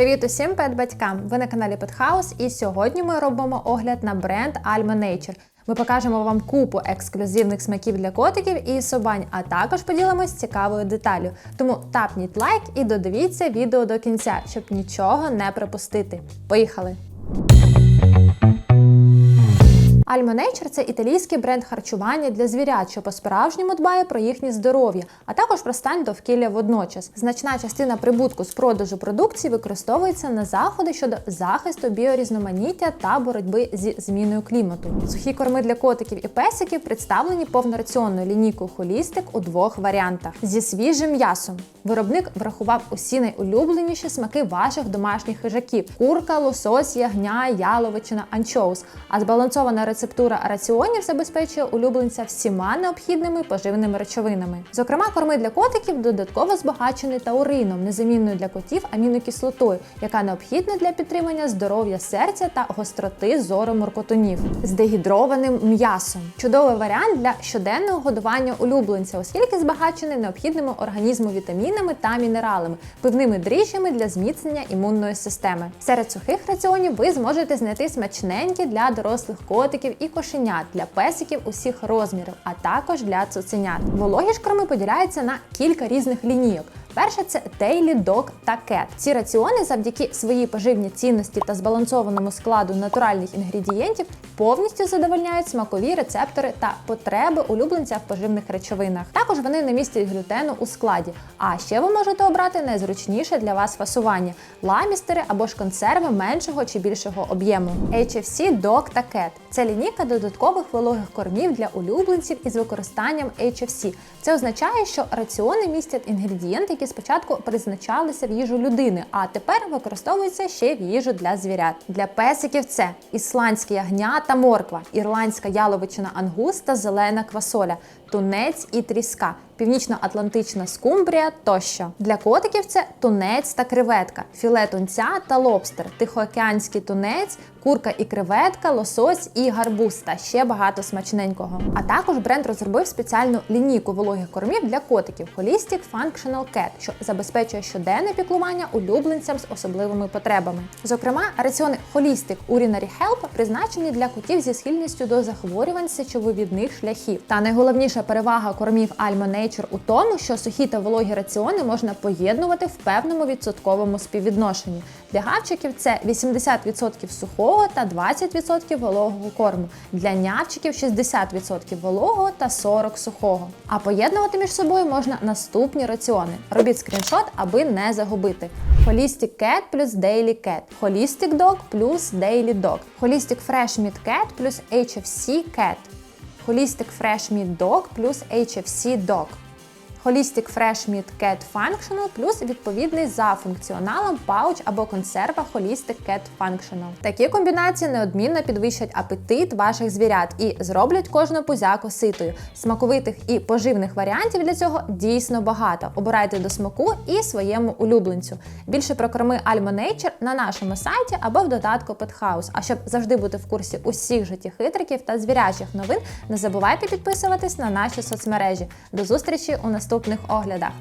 Привіт усім пет-батькам! Ви на каналі Петхаус, і сьогодні ми робимо огляд на бренд Alma Nature. Ми покажемо вам купу ексклюзивних смаків для котиків і собань, а також поділимось цікавою деталю. Тому тапніть лайк і додивіться відео до кінця, щоб нічого не пропустити. Поїхали! Alma Nature – це італійський бренд харчування для звірят, що по-справжньому дбає про їхнє здоров'я, а також про стан довкілля водночас. Значна частина прибутку з продажу продукції використовується на заходи щодо захисту біорізноманіття та боротьби зі зміною клімату. Сухі корми для котиків і песиків представлені повнораціонною лінійкою Холістик у двох варіантах зі свіжим м'ясом. Виробник врахував усі найулюбленіші смаки ваших домашніх хижаків: курка, лосось, ягня, яловичина, анчоус. А збалансована рецептура раціонів забезпечує улюбленця всіма необхідними поживними речовинами. Зокрема, корми для котиків додатково збагачені таурином, незамінною для котів амінокислотою, яка необхідна для підтримання здоров'я серця та гостроти зору моркотунів з дегідрованим м'ясом. Чудовий варіант для щоденного годування улюбленця, оскільки збагачений необхідними організму вітамінами та мінералами, пивними дріжджами для зміцнення імунної системи. Серед сухих раціонів ви зможете знайти смачненькі для дорослих котиків і кошенят, для песиків усіх розмірів, а також для цуценят. Вологі ж поділяються на кілька різних лінійок. Перше це Daily Dog та Cat. Ці раціони завдяки своїй поживній цінності та збалансованому складу натуральних інгредієнтів повністю задовольняють смакові рецептори та потреби улюбленця в поживних речовинах. Також вони не містять глютену у складі. А ще ви можете обрати найзручніше для вас фасування ламістери або ж консерви меншого чи більшого об'єму. HFC Dog та Cat – це лінійка додаткових вологих кормів для улюбленців із використанням HFC. Це означає, що раціони містять інгредієнти, які спочатку призначалися в їжу людини, а тепер використовуються ще в їжу для звірят. Для песиків це ісландські ягня та морква, ірландська яловичина ангуста, зелена квасоля, тунець і тріска. Північно-атлантична скумбрія тощо. Для котиків це тунець та креветка, філе тунця та лобстер, тихоокеанський тунець, курка і креветка, лосось і гарбуз та ще багато смачненького. А також бренд розробив спеціальну лінійку вологих кормів для котиків Holistic Functional Cat, що забезпечує щоденне піклування улюбленцям з особливими потребами. Зокрема, раціони Holistic Urinary Help призначені для котів зі схильністю до захворювань сечовивідних шляхів. Та найголовніша перевага кормів Alma Nature у тому, що сухі та вологі раціони можна поєднувати в певному відсотковому співвідношенні. Для гавчиків це 80% сухого та 20% вологого корму. Для нявчиків 60% вологого та 40% сухого. А поєднувати між собою можна наступні раціони. Робіть скріншот, аби не загубити. Holistic Cat плюс Daily Cat, Holistic Dog плюс Daily Dog, Holistic Fresh Meat Cat плюс HFC Cat, Holistic Fresh Meat Dog плюс HFC Dog. Holistic Fresh Meat Cat Functional плюс відповідний за функціоналом пауч або консерва Holistic Cat Functional. Такі комбінації неодмінно підвищать апетит ваших звірят і зроблять кожну пузяку ситою. Смаковитих і поживних варіантів для цього дійсно багато. Обирайте до смаку і своєму улюбленцю. Більше про корми Alma Nature на нашому сайті або в додатку Pethouse. А щоб завжди бути в курсі усіх життєхитриків та звірячих новин, не забувайте підписуватись на наші соцмережі. До зустрічі у наступних оглядах.